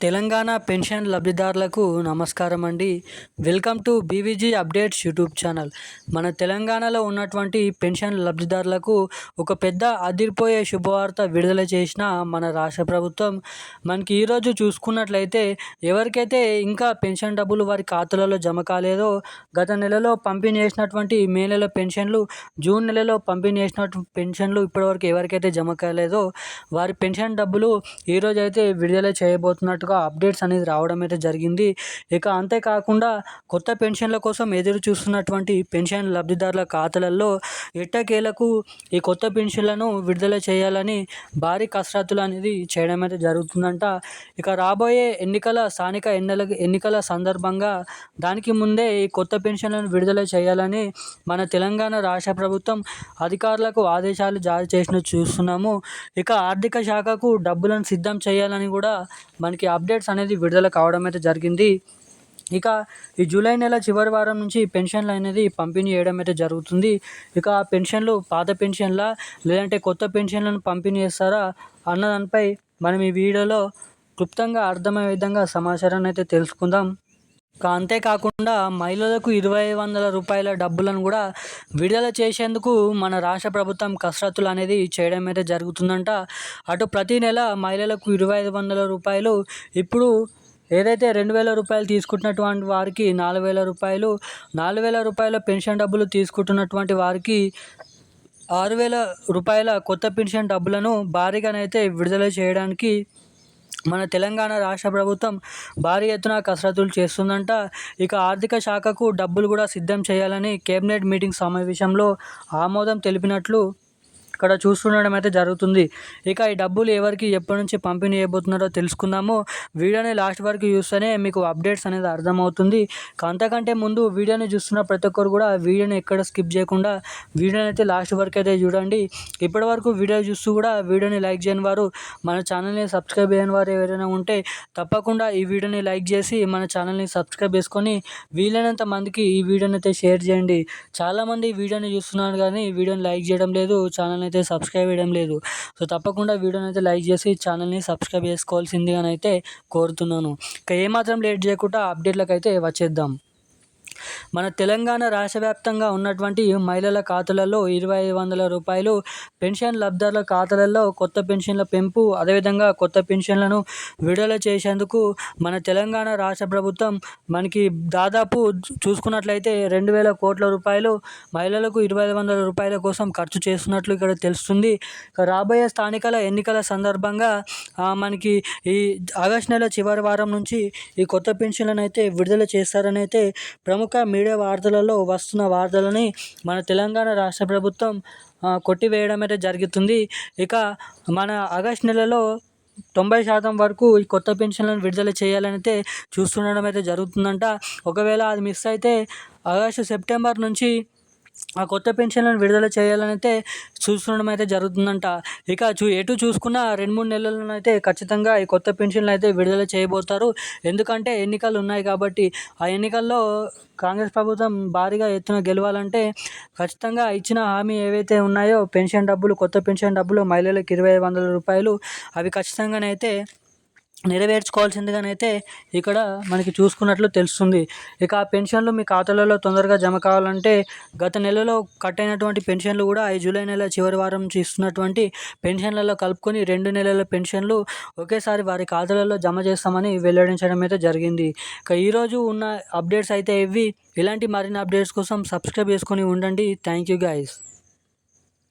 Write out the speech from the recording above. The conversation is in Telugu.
తెలంగాణ పెన్షన్ లబ్ధిదారులకు నమస్కారం అండి. Welcome to BVG updates YouTube channel. మన తెలంగాణలో ఉన్నటువంటి పెన్షన్ లబ్ధిదారులకు ఒక పెద్ద అదిరిపోయే శుభవార్త విడుదల చేసిన మన రాష్ట్ర ప్రభుత్వం మనకి ఈరోజు చూసుకున్నట్లయితే ఎవరికైతే ఇంకా పెన్షన్ డబ్బులు వారి ఖాతాలలో జమ కాలేదో గత నెలలో పంపిణీ చేసినటువంటి మే నెల పెన్షన్లు జూన్ నెలలో పంపిణీ చేసిన పెన్షన్లు ఇప్పటివరకు ఎవరికైతే జమ కాలేదో వారి పెన్షన్ డబ్బులు ఈరోజైతే విడుదల విడుదల కొత్తగా అప్డేట్స్ అనేది రావడం అయితే జరిగింది. ఇక అంతేకాకుండా కొత్త పెన్షన్ల కోసం ఎదురు చూస్తున్నటువంటి పెన్షన్ లబ్ధిదారుల ఖాతాలలో ఎట్టకేలకు ఈ కొత్త పెన్షన్లను విడుదల చేయాలని భారీ కసరత్తులు అనేది చేయడం అయితే జరుగుతుందంట. ఇక రాబోయే ఎన్నికల స్థానిక ఎన్నికల ఎన్నికల సందర్భంగా దానికి ముందే ఈ కొత్త పెన్షన్లను విడుదల చేయాలని మన తెలంగాణ రాష్ట్ర ప్రభుత్వం అధికారులకు ఆదేశాలు జారీ చేసినట్టు చూస్తున్నాము. ఇక ఆర్థిక శాఖకు డబ్బులను సిద్ధం చేయాలని కూడా మనకి అప్డేట్స్ అనేది విడుదల కావడం అయితే జరిగింది. ఇక ఈ జూలై నెల చివరి వారం నుంచి పెన్షన్లు అనేది పంపిణీ చేయడం అయితే జరుగుతుంది. ఇక ఆ పెన్షన్లు పాత పెన్షన్లా లేదంటే కొత్త పెన్షన్లను పంపిణీ చేస్తారా అన్న దానిపై మనం ఈ వీడియోలో క్లుప్తంగా అర్థమయ్యే విధంగా సమాచారాన్ని అయితే తెలుసుకుందాం. అంతేకాకుండా మహిళలకు ఇరవై వందల రూపాయల డబ్బులను కూడా విడుదల చేసేందుకు మన రాష్ట్ర ప్రభుత్వం కసరత్తులు అనేది చేయడం అయితే జరుగుతుందంట. అటు ప్రతి నెల మహిళలకు ఇరవై ఐదు వందల రూపాయలు ఇప్పుడు ఏదైతే రెండు వేల రూపాయలు తీసుకుంటున్నటువంటి వారికి నాలుగు వేల రూపాయలు నాలుగు వేల రూపాయల పెన్షన్ డబ్బులు తీసుకుంటున్నటువంటి వారికి ఆరు వేల రూపాయల కొత్త పెన్షన్ డబ్బులను భారీగానైతే విడుదల చేయడానికి మన తెలంగాణ రాష్ట్ర ప్రభుత్వం భారీ ఎత్తున కసరత్తులు చేస్తుందంట. ఇక ఆర్థిక శాఖకు డబ్బులు కూడా సిద్ధం చేయాలని కేబినెట్ మీటింగ్ సమావేశంలో ఆమోదం తెలిపినట్లు ఇక్కడ చూస్తుండడం అయితే జరుగుతుంది. ఇక ఈ డబ్బులు ఎవరికి ఎప్పటి నుంచి పంపిణీ చేయబోతున్నారో తెలుసుకుందాము. వీడియోని లాస్ట్ వరకు చూస్తేనే మీకు అప్డేట్స్ అనేది అర్థమవుతుంది. అంతకంటే ముందు వీడియోని చూస్తున్న ప్రతి ఒక్కరు కూడా వీడియోని ఎక్కడ స్కిప్ చేయకుండా వీడియోని అయితే లాస్ట్ వరకు అయితే చూడండి. ఇప్పటి వరకు వీడియో చూస్తూ కూడా వీడియోని లైక్ చేయని వారు మన ఛానల్ని సబ్స్క్రైబ్ చేయని వారు ఎవరైనా ఉంటే తప్పకుండా ఈ వీడియోని లైక్ చేసి మన ఛానల్ని సబ్స్క్రైబ్ చేసుకొని వీలైనంత మందికి ఈ వీడియోని అయితే షేర్ చేయండి. చాలామంది వీడియోని చూస్తున్నారు కానీ వీడియోని లైక్ చేయడం లేదు. ఛానల్ని అయితే సబ్స్క్రైబ్ చేయడం లేదు. సో తప్పకుండా వీడియోని అయితే లైక్ చేసి ఛానల్ని సబ్స్క్రైబ్ చేసుకోవాల్సిందిగా అయితే కోరుతున్నాను. ఇక ఏమాత్రం లేట్ చేయకుండా అప్డేట్లకు అయితే వచ్చేద్దాం. మన తెలంగాణ రాష్ట్ర వ్యాప్తంగా ఉన్నటువంటి మహిళల ఖాతాలలో ఇరవై ఐదు వందల రూపాయలు పెన్షన్ లబ్ధారుల ఖాతాలలో కొత్త పెన్షన్ల పెంపు అదేవిధంగా కొత్త పెన్షన్లను విడుదల చేసేందుకు మన తెలంగాణ రాష్ట్ర ప్రభుత్వం మనకి దాదాపు చూసుకున్నట్లయితే రెండు వేల కోట్ల రూపాయలు మహిళలకు ఇరవై ఐదు వందల రూపాయల కోసం ఖర్చు చేస్తున్నట్లు ఇక్కడ తెలుస్తుంది. రాబోయే స్థానికల ఎన్నికల సందర్భంగా మనకి ఈ ఆగస్టు నెల చివరి వారం నుంచి ఈ కొత్త పెన్షన్లను అయితే విడుదల చేస్తారని అయితే ప్రముఖ మీడియా వార్తలలో వస్తున్న వార్తలని మన తెలంగాణ రాష్ట్ర ప్రభుత్వం కొట్టివేయడం అయితే జరుగుతుంది. ఇక మన ఆగస్ట్ నెలలో తొంభై శాతం వరకు ఈ కొత్త పెన్షన్లను విడుదల చేయాలనైతే చూస్తుండడం అయితే జరుగుతుందంట. ఒకవేళ అది మిస్ అయితే ఆగస్టు సెప్టెంబర్ నుంచి ఆ కొత్త పెన్షన్లను విడుదల చేయాలనైతే చూస్తుండడం అయితే జరుగుతుందంట. ఇక చూ ఎటు చూసుకున్న రెండు మూడు నెలలను అయితే ఖచ్చితంగా ఈ కొత్త పెన్షన్లు అయితే విడుదల చేయబోతారు. ఎందుకంటే ఎన్నికలు ఉన్నాయి కాబట్టి ఆ ఎన్నికల్లో కాంగ్రెస్ ప్రభుత్వం భారీగా ఎత్తున గెలవాలంటే ఖచ్చితంగా ఇచ్చిన హామీ ఏవైతే ఉన్నాయో పెన్షన్ డబ్బులు కొత్త పెన్షన్ డబ్బులు మహిళలకు ఇరవై వందల రూపాయలు అవి ఖచ్చితంగానైతే నెరవేర్చుకోవాల్సిందిగానైతే ఇక్కడ మనకి చూసుకున్నట్లు తెలుస్తుంది. ఇక ఆ పెన్షన్లు మీ ఖాతాలలో తొందరగా జమ కావాలంటే గత నెలలో కట్ అయినటువంటి పెన్షన్లు కూడా ఐదు జూలై నెల చివరి వారం ఇస్తున్నటువంటి పెన్షన్లలో కలుపుకొని రెండు నెలల పెన్షన్లు ఒకేసారి వారి ఖాతాలలో జమ చేస్తామని వెల్లడించడం అయితే జరిగింది. ఇక ఈరోజు ఉన్న అప్డేట్స్ అయితే ఇవి. ఇలాంటి మరిన్ని అప్డేట్స్ కోసం సబ్స్క్రైబ్ చేసుకొని ఉండండి. Thank you guys